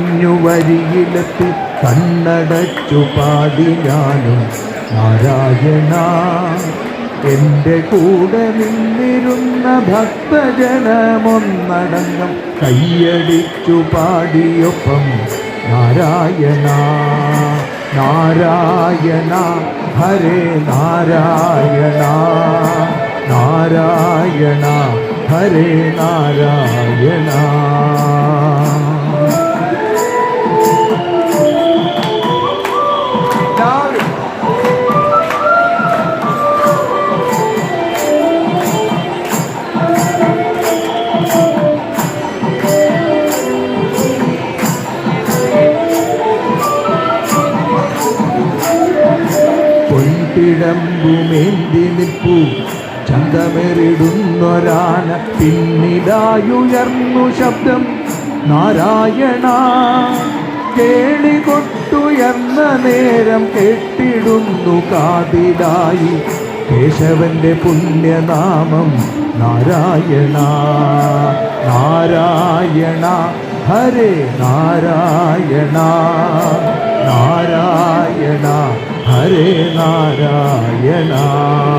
കഴിഞ്ഞു വരിയിലെത്തി കണ്ണടച്ചു പാടി ഞാനും നാരായണ. എന്റെ കൂടെ നിന്നിരുന്ന ഭക്തജനമൊന്നടങ്കം കയ്യടിച്ചു പാടിയൊപ്പം നാരായണ. നാരായണ ഹരേ നാരായണ. നാരായണ ഹരേ നാരായണ. പൊൻപിടമ്പുമേന്തി നിൽപ്പു ചന്തമെറിടുന്നൊരാന പിന്നിലായുയർന്നു ശബ്ദം. നാരായണ കേളി കൊട്ടുയർന്ന നേരം കെട്ടിടുന്നു കാതിലായി. കേശവന്റെ പുണ്യനാമം നാരായണ. നാരായണ ഹരേ നാരായണ. നാരായണ ഹരേ നാരായണ